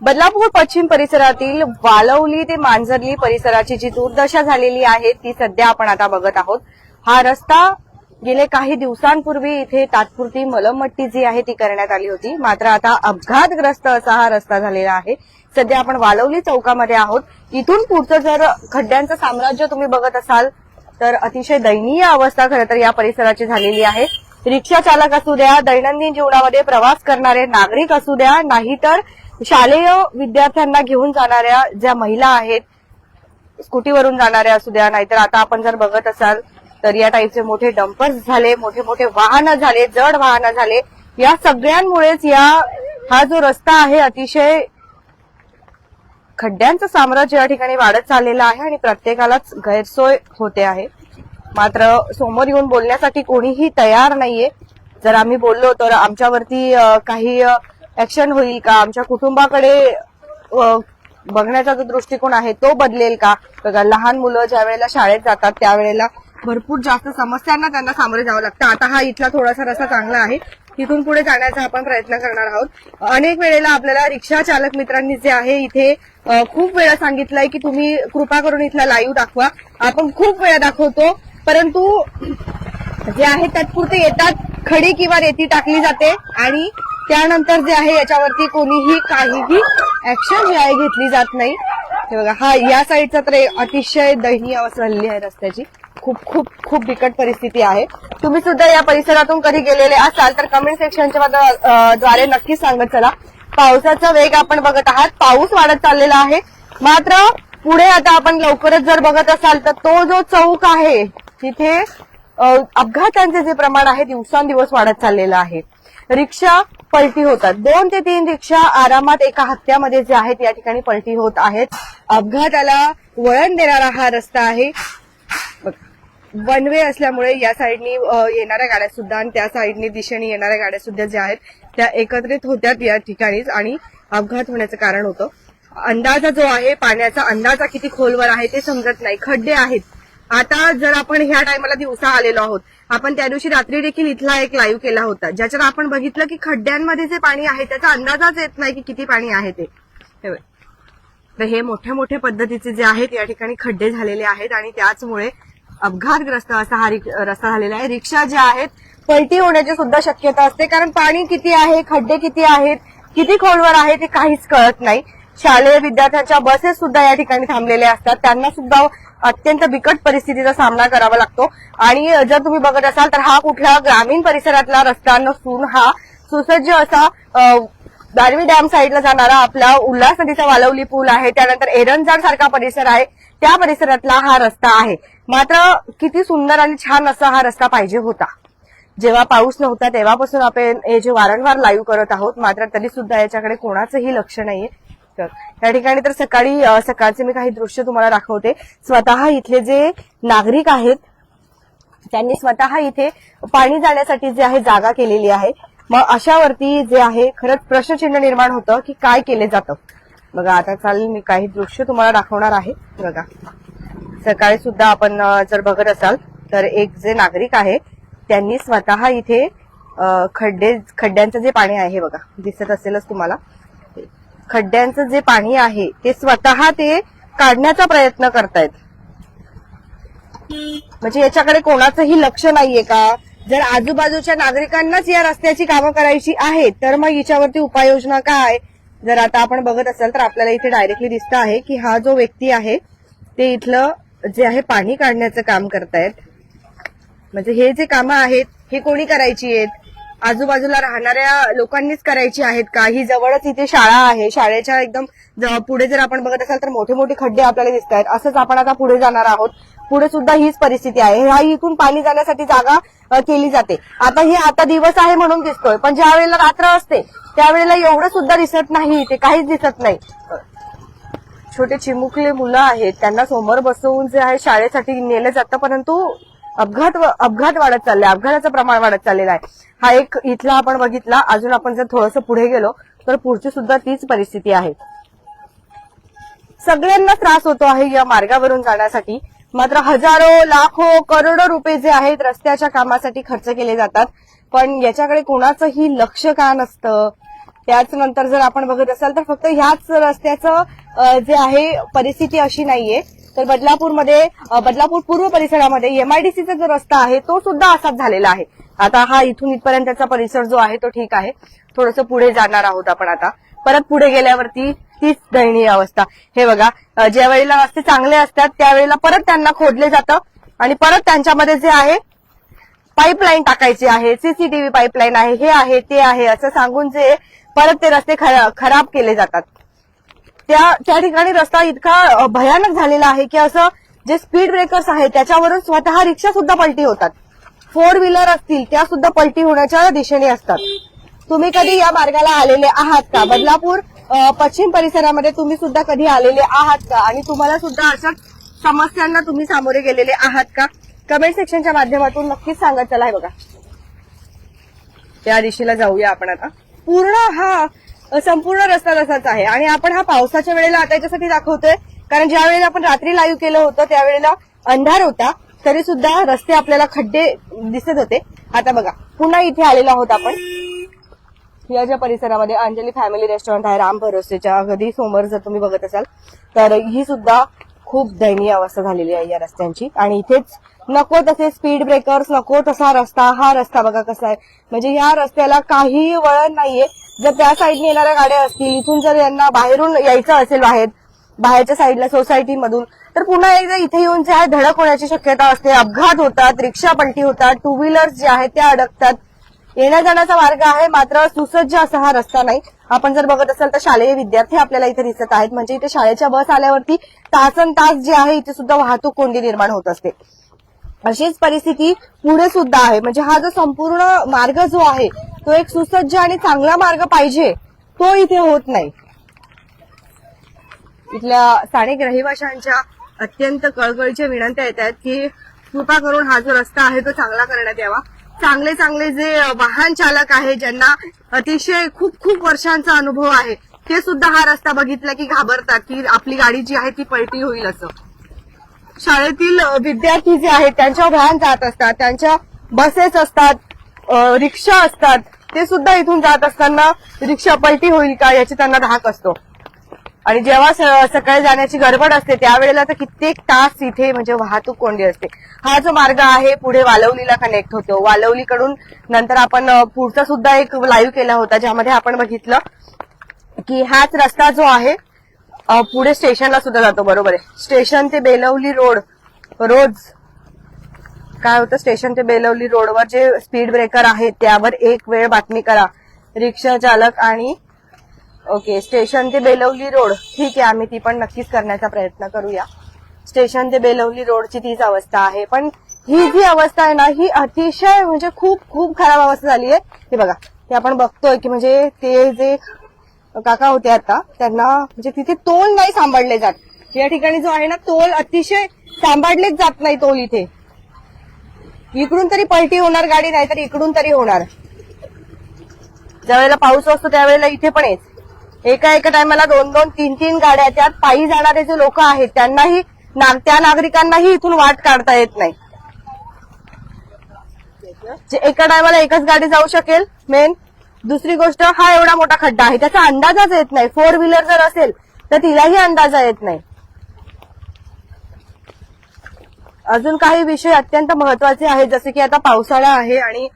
बदलापूर पश्चिम परिसरातील वालवली ते मांजरली परिसराची जी दुर्दशा झालेली आहे ती सध्या आपण आता बघत आहोत. हा रस्ता गेले काही दिवसांपूर्वी इथे तात्पुरती मलमट्टी जी आहे ती करण्यात आली होती. मात्र आता अपघातग्रस्त असा हा रस्ता झालेला आहे. सध्या आपण वालवली चौकामध्ये आहोत. इथून पुढचं जर खड्ड्यांचं साम्राज्य तुम्ही बघत असाल तर अतिशय दयनीय अवस्था खरं तर या परिसराची झालेली आहे. रिक्षा चालक असू द्या दैनंदिन जीवनामध्ये प्रवास करणारे नागरिक असू द्या नाहीतर शालेय विद्यार्थ्यांना घेऊन जाणाऱ्या ज्या महिला आहेत स्कूटीवरून जाणाऱ्या असू द्या नाहीतर आता आपण जर बघत असाल तर या टाईपचे मोठे डंपर्स झाले मोठे मोठे वाहनं झाले जड वाहनं झाले या सगळ्यांमुळेच या हा जो रस्ता आहे अतिशय खड्ड्यांचं साम्राज्य या ठिकाणी वाढत चाललेलं आहे आणि प्रत्येकालाच गैरसोय होते आहे. मात्र समोर येऊन बोलण्यासाठी कोणीही तयार नाहीये. जर आम्ही बोललो तर आमच्यावरती काही ऍक्शन होईल का? आमच्या कुटुंबाकडे बघण्याचा जो दृष्टिकोन आहे तो बदलेल का? बघा लहान मुलं ज्या वेळेला शाळेत जातात त्यावेळेला भरपूर जास्त समस्यांना त्यांना सामोरे जावं लागतं. आता हा इथला थोडासा रस्ता चांगला आहे. तिथून पुढे जाण्याचा आपण प्रयत्न करणार आहोत. अनेक वेळेला आपल्याला रिक्षा चालक मित्रांनी जे आहे इथे खूप वेळा सांगितलंय की तुम्ही कृपा करून इथला लाईव्ह दाखवा. आपण खूप वेळा दाखवतो. परंतु जे आहे तात्पुरते येतात खडी किंवा रेती टाकली जाते आणि त्यानंतर जे आहे याच्यावरती कोणीही काहीही ऍक्शन जी आहे घेतली जात नाही. हे बघा हा या साईडचा तर अतिशय दयनीय अवस्था झालेली आहे रस्त्याची. खूप खूप खूप बिकट परिस्थिती आहे. तुम्ही सुद्धा या परिसरातून कधी गेलेले असाल तर कमेंट सेक्शनच्या द्वारे नक्कीच सांगत चला. पावसाचा वेग आपण बघत आहात. पाऊस वाढत चाललेला आहे. मात्र पुढे आता आपण लवकरच जर बघत असाल तर तो जो चौक आहे तिथे अपघातांचे जे प्रमाण आहे दिवसांदिवस वाढत चाललेलं आहे. रिक्षा पलटी होतात. दोन ते तीन रिक्षा आरामात एका हत्यामध्ये जे आहेत या ठिकाणी पलटी होत आहेत. अपघाताला वळण देणारा हा रस्ता आहे. वन वे असल्यामुळे या साईडनी येणाऱ्या गाड्या सुद्धा आणि त्या साईडनी दिशेने येणाऱ्या गाड्या सुद्धा ज्या आहेत त्या एकत्रित होत्यात या ठिकाणीच आणि अपघात होण्याचं कारण होतं. अंदाजा जो आहे पाण्याचा अंदाजा किती खोलवर आहे ते समजत नाही. खड्डे आहेत. आता जर आपण ह्या टायमाला दिवसा आलेलो आहोत आपण त्या दिवशी रात्री देखील इथला एक लाईव्ह केला होता. ज्याच्यात आपण बघितलं की खड्ड्यांमध्ये जे पाणी आहे त्याचा अंदाजाच येत नाही की किती पाणी आहे ते. तर हे मोठ्या मोठ्या पद्धतीचे जे आहेत या ठिकाणी खड्डे झालेले आहेत आणि त्याचमुळे अपघातग्रस्त असा हा रस्ता झालेला आहे. रिक्षा ज्या आहेत पलटी होण्याची सुद्धा शक्यता असते कारण पाणी किती आहे खड्डे किती आहेत किती खोलवर आहे ते काहीच कळत नाही. शालेय विद्यार्थ्यांच्या बसेस सुद्धा या ठिकाणी थांबलेल्या असतात. त्यांना सुद्धा अत्यंत बिकट परिस्थितीचा सामना करावा लागतो. आणि जर तुम्ही बघत असाल तर हा कुठल्या ग्रामीण परिसरातला रस्ता नसून हा सुसज्ज असा दारवी डॅम साईडला जाणारा आपला उल्हास नदीचा वालवली पूल आहे. त्यानंतर एरंजाड सारखा परिसर आहे. त्या परिसरातला हा रस्ता आहे. मात्र किती सुंदर आणि छान असा हा रस्ता पाहिजे होता. जेव्हा पाऊस नव्हता तेव्हापासून आपण हे जे वारंवार लाईव्ह करत आहोत मात्र तरी सुद्धा याच्याकडे कोणाचंही लक्ष नाहीये. तर त्या ठिकाणी तर सकाळी सकाळचे मी काही दृश्य तुम्हाला दाखवते. स्वतः इथले जे नागरिक आहेत त्यांनी स्वतः इथे पाणी जाण्यासाठी जे आहे जागा केलेली आहे. मग अशावरती जे आहे खरंच प्रश्नचिन्ह निर्माण होतं की काय केले जातं. बघा आता चालेल मी काही दृश्य तुम्हाला दाखवणार आहे. बघा. सकाळी सुद्धा आपण जर बघत असाल तर एक जे नागरिक आहे त्यांनी स्वतः इथे खड्डे खड्ड्यांचं जे पाणी आहे बघा दिसत असेलच तुम्हाला. खड्ड्यांचं जे पाणी आहे ते स्वतः ते काढण्याचा प्रयत्न करतायत. म्हणजे याच्याकडे कोणाचंही लक्ष नाहीये का? जर आजूबाजूच्या नागरिकांनाच या रस्त्याची कामं करायची आहेत तर मग याच्यावरती उपाययोजना काय? जर आता आपण बघत असाल तर आपल्याला इथे डायरेक्टली दिसत आहे की हा जो व्यक्ती आहे ते इथलं जे आहे पाणी काढण्याचं काम करतायत. म्हणजे हे जे कामं आहेत हे कोणी करायची आहेत? आजूबाजूला राहणाऱ्या लोकांनीच करायची आहेत का? ही जवळच इथे शाळा आहे. शाळेच्या एकदम पुढे जर आपण बघत असाल तर मोठे मोठे खड्डे आपल्याला दिसत आहेत. असंच आपण आता पुढे जाणार आहोत. पुढे सुद्धा हीच परिस्थिती आहे. ह्या इथून पाणी जाण्यासाठी जागा केली जाते. आता हे आता दिवस आहे म्हणून दिसतोय. पण ज्या वेळेला रात्र असते त्यावेळेला एवढं सुद्धा दिसत नाही ते काहीच दिसत नाही. छोटे चिमुकले मुलं आहेत. त्यांना समोर बसवून जे आहे शाळेसाठी नेलं जातं. परंतु अपघात अपघात वाढत चालले अपघाताचं प्रमाण वाढत चाललेलं आहे. हा एक इथला आपण बघितला. अजून आपण जर थोडंसं पुढे गेलो तर पुढची सुद्धा तीच परिस्थिती आहे. सगळ्यांना त्रास होतो आहे या मार्गावरून जाण्यासाठी. मात्र हजारो लाखो करोडो रुपये जे आहेत रस्त्याच्या कामासाठी खर्च केले जातात. पण याच्याकडे कोणाचंही लक्ष का नसतं? त्याचनंतर जर आपण बघत असाल तर फक्त ह्याच रस्त्याचं जे आहे परिस्थिती अशी नाहीये. तर बदलापूरमध्ये बदलापूर पूर्व परिसरामध्ये एमआयडीसीचा जो रस्ता आहे तो सुद्धा असाच झालेला आहे. आता हा इथून इथपर्यंतचा परिसर जो आहे तो ठीक आहे. थोडस पुढे जाणार आहोत आपण आता. परत पुढे गेल्यावरती तीच दयनीय अवस्था. हे बघा ज्या वेळेला रस्ते चांगले असतात त्यावेळेला परत त्यांना खोदले जातं. आणि परत त्यांच्यामध्ये जे आहे पाईपलाईन टाकायची आहे सीसीटीव्ही पाईपलाईन आहे हे आहे ते आहे असं सांगून जे परत ते रस्ते खराब केले जातात. त्या त्या ठिकाणी रस्ता इतका भयानक झालेला आहे की असं जे स्पीड ब्रेकर्स आहेत त्याच्यावरून स्वतः रिक्षा सुद्धा पलटी होतात. फोर व्हीलर असतील त्या सुद्धा पलटी होण्याच्या दिशेने असतात. तुम्ही कधी या मार्गाला आलेले आहात का? बदलापूर पश्चिम परिसरामध्ये तुम्ही सुद्धा कधी आलेले आहात का? आणि तुम्हाला सुद्धा अशा समस्यांना तुम्ही सामोरे गेलेले आहात का? कमेंट सेक्शनच्या माध्यमातून नक्कीच सांगत चला बघा. त्या दिशेला जाऊया आपण आता. पूर्ण हा संपूर्ण रस्ता तसाच आहे. आणि आपण हा पावसाच्या वेळेला आता याच्यासाठी दाखवतोय कारण ज्या वेळेला आपण रात्री लाईव्ह केलं होतं त्यावेळेला अंधार होता तरी सुद्धा रस्ते आपल्याला खड्डे दिसत होते. आता बघा पुन्हा इथे आलेलो आहोत आपण. या ज्या परिसरामध्ये अंजली फॅमिली रेस्टॉरंट आहे राम भरोसेच्या अगदी समोर जर तुम्ही बघत असाल तर ही सुद्धा खूप दयनीय अवस्था झालेली आहे या रस्त्यांची. आणि इथेच नको तसे स्पीड ब्रेकर्स नको तसा रस्ता हा रस्ता बघा कसा आहे. म्हणजे या रस्त्याला काही वळण नाहीये. जर त्या साईडने येणाऱ्या गाड्या असतील इथून जर यांना बाहेरून यायचं असेल बाहेर बाहेरच्या साईडला सोसायटीमधून तर पुन्हा एकदा इथे येऊन जे आहे धडक होण्याची शक्यता असते. अपघात होतात रिक्षा पलटी होतात टू व्हीलर्स जे आहेत त्या अडकतात. येण्या जाण्याचा मार्ग आहे मात्र सुसज्ज असा हा रस्ता नाही. आपण जर बघत असाल तर शालेय विद्यार्थी आपल्याला इथे दिसत आहेत. म्हणजे इथे शाळेच्या बस आल्यावरती तासन तास जे आहे इथे सुद्धा वाहतूक कोंडी निर्माण होत असते. अशीच परिस्थिती पुढे सुद्धा आहे. म्हणजे हा जो संपूर्ण मार्ग जो आहे तो एक सुसज्ज आणि चांगला मार्ग पाहिजे तो इथे होत नाही. इथल्या स्थानिक रहिवाशांच्या अत्यंत कळकळीच्या विनंत्या येत आहेत की कृपा करून हा जो रस्ता आहे तो चांगला करण्यात यावा. चांगले चांगले जे वाहन चालक आहे ज्यांना अतिशय खूप खूप वर्षांचा अनुभव आहे ते सुद्धा हा रस्ता बघितला की घाबरतात की आपली गाडी जी आहे ती पलटी होईल असं. शाळेतील विद्यार्थी जे आहेत त्यांच्या व्हॅन जात असतात त्यांच्या बसेस असतात रिक्षा असतात ते सुद्धा इथून जात असताना रिक्षा पलटी होईल का याची त्यांना धाक असतो. आणि जेव्हा सकाळी जाण्याची गडबड असते त्यावेळेला तर कित्येक तास इथे म्हणजे वाहतूक कोंडी असते. हा जो मार्ग आहे पुढे वालवलीला कनेक्ट होतो. वालवलीकडून नंतर आपण पुढचा सुद्धा एक लाईव्ह केला होता ज्यामध्ये आपण बघितलं की हाच रस्ता जो आहे पुढे स्टेशनला सुद्धा जातो. बरोबर आहे. स्टेशन ते बेलवली रोड रोज काय होतं स्टेशन ते बेलवली रोडवर जे स्पीड ब्रेकर आहेत त्यावर एक वेळ बातमी करा. रिक्षा चालक आणि ओके स्टेशन ते बेलवली रोड ठीक आहे आम्ही ती पण नक्कीच करण्याचा प्रयत्न करूया. स्टेशन ते बेलवली रोडची तीच अवस्था आहे पण ही जी अवस्था आहे ना ही अतिशय म्हणजे खूप खूप खराब अवस्था झाली आहे. हे बघा ते आपण बघतोय की म्हणजे ते जे काका होते आता त्यांना म्हणजे तिथे तोल नाही सांभाळले जात. या ठिकाणी जो आहे ना तोल अतिशय सांभाळलेच जात नाही तोल इथे. इकडून तरी पलटी होणार गाडी नाही तर इकडून तरी होणार. ज्यावेळेला पाऊस असतो त्यावेळेला इथे पण येत एका एका टायमाला दोन दोन तीन तीन गाड्या त्यात पायी जाणारे जे लोक आहेत त्यांनाही त्या नागरिकांनाही इथून वाट काढता येत नाही. एका टायमाला एकच गाडी जाऊ शकेल मेन. दुसरी गोष्ट हा एवढा मोठा खड्डा आहे. त्याचा अंदाजच येत नाही. फोर व्हीलर जर असेल तर तिलाही अंदाजा येत नाही. अजून काही विषय अत्यंत महत्त्वाचे आहेत जसे की आता पावसाळा आहे आणि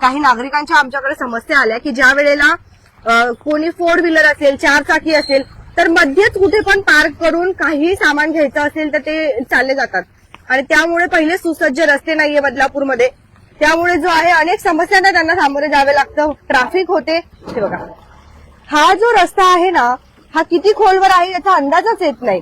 काही नागरिकांच्या आमच्याकडे समस्या आल्या की ज्या वेळेला कोणी फोर व्हीलर असेल चार चाकी असेल तर मध्येच कुठे पण पार्क करून काही सामान घ्यायचं असेल तर ते चालले जातात. आणि त्यामुळे पहिले सुसज्ज रस्ते नाहीये बदलापूरमध्ये. त्यामुळे जो आहे अनेक समस्यांना त्यांना सामोरे जावे लागतं. ट्रॅफिक होते. हे बघा. हा जो रस्ता आहे ना हा किती खोलवर आहे याचा अंदाजच येत नाही.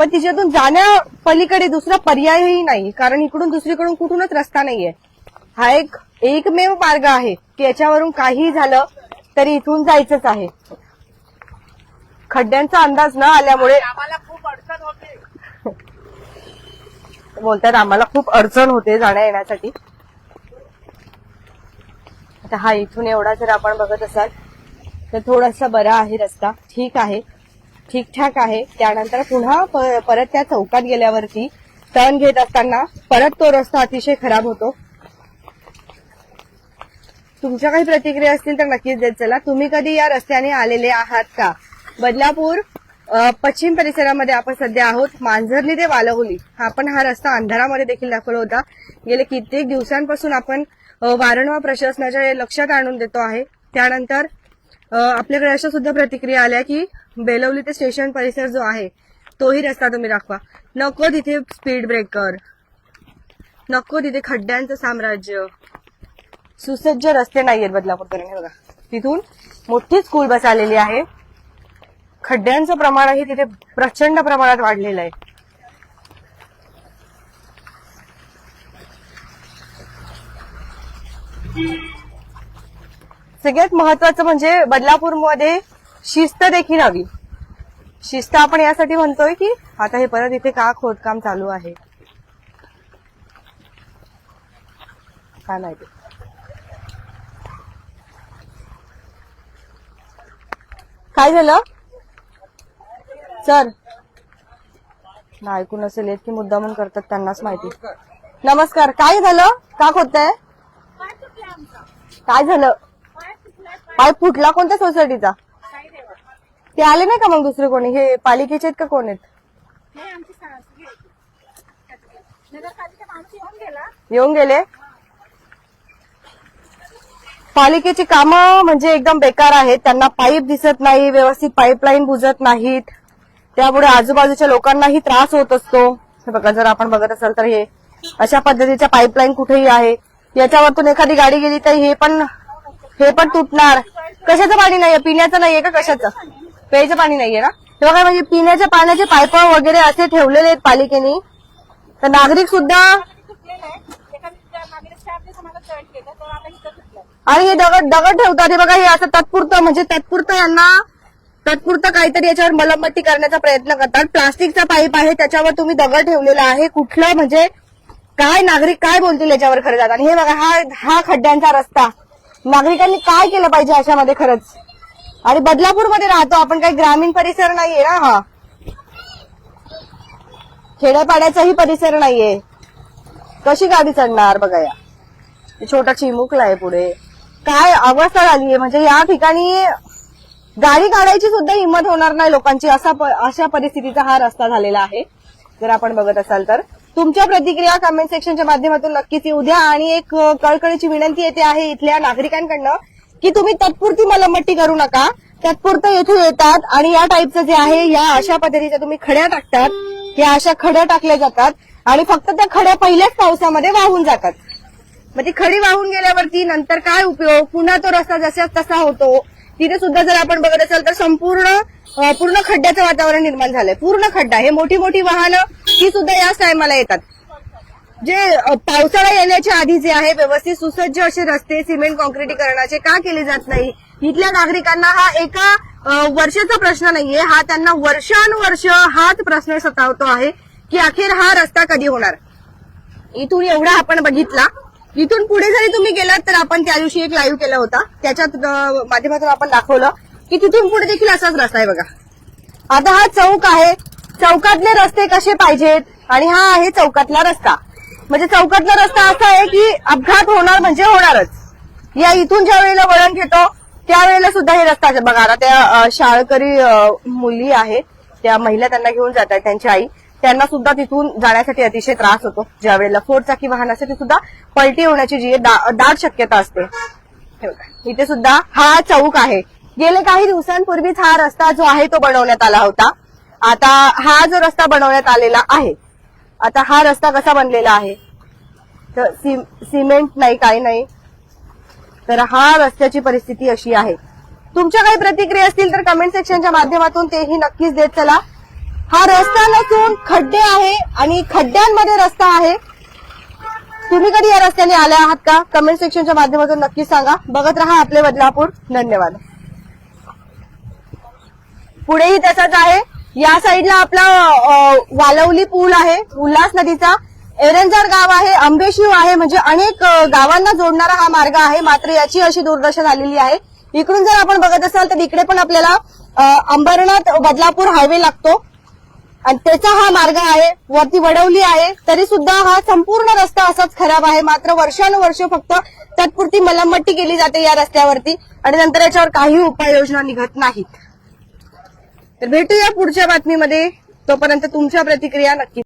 पण तिच्यातून जाण्या पलीकडे दुसरा पर्यायही नाही. कारण इकडून दुसरीकडून कुठूनच रस्ता नाहीये. हा एक एकमेव मार्ग आहे की याच्यावरून काही झालं तरी इथून जायचंच आहे. खड्ड्यांचा अंदाज न आल्यामुळे आम्हाला खूप अडचण होते. बोलतात आम्हाला खूप अडचण होते जाण्या येण्यासाठी. आता हा इथून एवढा जर आपण बघत असाल तर थोडासा बरा आहे रस्ता. ठीक आहे. ठीकठाक आहे. त्यानंतर पुन्हा परत त्या चौकात गेल्यावरती टर्न घेत असताना परत तो रस्ता अतिशय खराब होतो. तुमच्या काही प्रतिक्रिया असतील तर नक्कीच देत चला. तुम्ही कधी या रस्त्याने आलेले आहात का? बदलापूर पश्चिम परिसरामध्ये आपण सध्या आहोत. मांजरली ते वालवली. आपण हा रस्ता अंधारामध्ये देखील दाखवला होता. गेले कित्येक दिवसांपासून आपण वारंवार प्रशासनाच्या लक्षात आणून देतो आहे. त्यानंतर आपल्याकडे अशा सुद्धा प्रतिक्रिया आल्या की बेलवली ते स्टेशन परिसर जो आहे तोही रस्ता तुम्ही दाखवा. नको तिथे स्पीड ब्रेकर नको तिथे खड्ड्यांचं साम्राज्य. सुसज्ज रस्ते नाही आहेत बदलापूरकडे बघा. तिथून मोठी स्कूल बस आलेली आहे. खड्ड्यांचं प्रमाणही तिथे प्रचंड प्रमाणात वाढलेलं आहे. सगळ्यात महत्वाचं म्हणजे बदलापूरमध्ये शिस्त देखील हवी. शिस्त आपण यासाठी म्हणतोय की आता हे परत इथे का खोदकाम चालू आहे? काय माहिती काय झालं? सर ना ऐकून असेल येत की मुद्दामून करतात त्यांनाच माहिती. नमस्कार काय झालं? का खोदताय? काय झालं? पाय फुटला कोणत्या सोसायटीचा? ते आले नाही का मग दुसरे कोणी? हे पालिकेचे आहेत का कोण आहेत? येऊन गेले? पालिकेची कामं म्हणजे एकदम बेकार आहेत. त्यांना पाईप दिसत नाही व्यवस्थित पाईपलाईन बुजत नाहीत. त्यामुळे आजूबाजूच्या लोकांनाही त्रास होत असतो. हे बघा जर आपण बघत असाल तर हे अशा पद्धतीच्या पाईपलाईन कुठेही आहे. याच्यावरतून एखादी गाडी गेली तर हे पण हे पण तुटणार. कशाचं पाणी नाहीये? पिण्याचं नाहीये का कशाचं? प्यायचं पाणी नाहीये ना? तेव्हा बघा म्हणजे पिण्याच्या पाण्याचे पाईप वगैरे असे ठेवलेले आहेत पालिकेने. तर नागरिक सुद्धा आणि हे दगड दगड ठेवतात. हे बघा हे असं तात्पुरतं म्हणजे तात्पुरतं यांना तात्पुरतं काहीतरी याच्यावर मलमत्ती करण्याचा प्रयत्न करतात. प्लास्टिकचा पाईप आहे त्याच्यावर तुम्ही दगड ठेवलेला आहे. कुठलं म्हणजे काय नागरिक काय बोलतील याच्यावर खरं जात आणि हे बघा हा हा खड्ड्यांचा रस्ता. नागरिकांनी काय केलं पाहिजे अशामध्ये खरंच? आणि बदलापूरमध्ये राहतो. आपण काही ग्रामीण परिसर नाहीये ना हा. खेड्यापाड्याचाही परिसर नाहीये. कशी गाडी चढणार बघा या. छोटा चिमुकला आहे पुढे. काय अवस्था झालीये. म्हणजे या ठिकाणी गाडी काढायची सुद्धा हिंमत होणार नाही लोकांची. असा अशा परिस्थितीचा हा रस्ता झालेला आहे. जर आपण बघत असाल तर. तुमच्या प्रतिक्रिया कमेंट सेक्शनच्या माध्यमातून नक्कीच येऊ द्या. आणि एक कळकळीची विनंती येते आहे इथल्या नागरिकांकडनं. की तुम्ही तत्पुरती मलमट्टी करू नका. तत्पुरतं येथे येतात आणि या टाईपचं जे आहे या अशा पद्धतीच्या तुम्ही खड्या टाकतात. या अशा खड्या टाकल्या जातात आणि फक्त त्या खड्या पहिल्याच पावसामध्ये वाहून जातात. मग ती खडी वाहून गेल्यावरती नंतर काय उपयोग? पुन्हा तो रस्ता जसा तसा होतो. तिथे सुद्धा जर आपण बघत असाल तर संपूर्ण पूर्ण खड्ड्याचं वातावरण निर्माण झालंय. पूर्ण खड्डा. हे मोठी मोठी वाहनं ही सुद्धा याच टायमाला येतात. जे पावसाळा येण्याच्या आधी जे आहे व्यवस्थित सुसज्ज असे रस्ते सिमेंट कॉन्क्रिटीकरणाचे का केले जात नाही? इथल्या नागरिकांना हा एका वर्षाचा प्रश्न नाहीये. हा त्यांना वर्षानुवर्ष हाच प्रश्न सतावतो आहे की अखेर हा रस्ता कधी होणार? इथून एवढा आपण बघितला. इथून पुढे जरी तुम्ही गेलात तर आपण त्या दिवशी एक लाईव्ह केला होता. त्याच्यात माध्यमातून आपण दाखवलं की तिथून पुढे देखील असाच रस्ता आहे बघा. आता हा चौक आहे. चौकातले रस्ते कसे पाहिजेत? आणि हा आहे चौकातला रस्ता. म्हणजे चौकातला रस्ता असा आहे की अपघात होणार म्हणजे होणारच. या इथून ज्या वेळेला वळण घेतो त्यावेळेला सुद्धा हे रस्ता बघा आता त्या शाळकरी मुली आहेत. त्या महिला त्यांना घेऊन जात आहेत त्यांची आई. त्यांना सुद्धा तिथून जाण्यासाठी अतिशय त्रास होतो. ज्या वेळेला फोर चाकी वाहन असते ती सुद्धा पलटी होण्याची जी दा- दाट शक्यता असते. इथे सुद्धा हा चौक आहे. गेले काही दिवसांपूर्वीच हा रस्ता जो आहे तो बनवण्यात आला होता. आता हा जो रस्ता बनवण्यात आलेला आहे आता हा रस्ता कसा बनलेला आहे? तर सिमेंट नाही काही नाही. तर हा रस्त्याची परिस्थिती अशी आहे. तुमच्या काही प्रतिक्रिया असतील तर कमेंट सेक्शनच्या माध्यमातून तेही नक्कीच देत चला. हा रस्ता नसून खड्डे आहे आणि खड्ड्यांमध्ये रस्ता आहे. तुम्ही कधी या रस्त्याने आले आहात का? कमेंट सेक्शनच्या माध्यमातून नक्की सांगा. बघत राहा आपले बदलापूर. धन्यवाद. पुढेही तसाच आहे. या साईडला आपला वालवली पूल आहे. उल्हास नदीचा. एरंजार गाव आहे आंबेशिव आहे म्हणजे अनेक गावांना जोडणारा हा मार्ग आहे. मात्र याची अशी दुर्दशा झालेली आहे. इकडून जर आपण बघत असाल तर इकडे पण आपल्याला अंबरनाथ बदलापूर हायवे लागतो. आणि त्याचा हा मार्ग आहे. वरती वडवली आहे. तरी सुद्धा हा संपूर्ण रस्ता असाच खराब आहे. मात्र वर्षानुवर्ष फक्त तत्पुरती मलमट्टी केली जाते या रस्त्यावरती. आणि नंतर याच्यावर काही उपाययोजना निघत नाहीत. तर भेटूया पुढच्या बातमीमध्ये. तोपर्यंत तुमच्या प्रतिक्रिया नक्की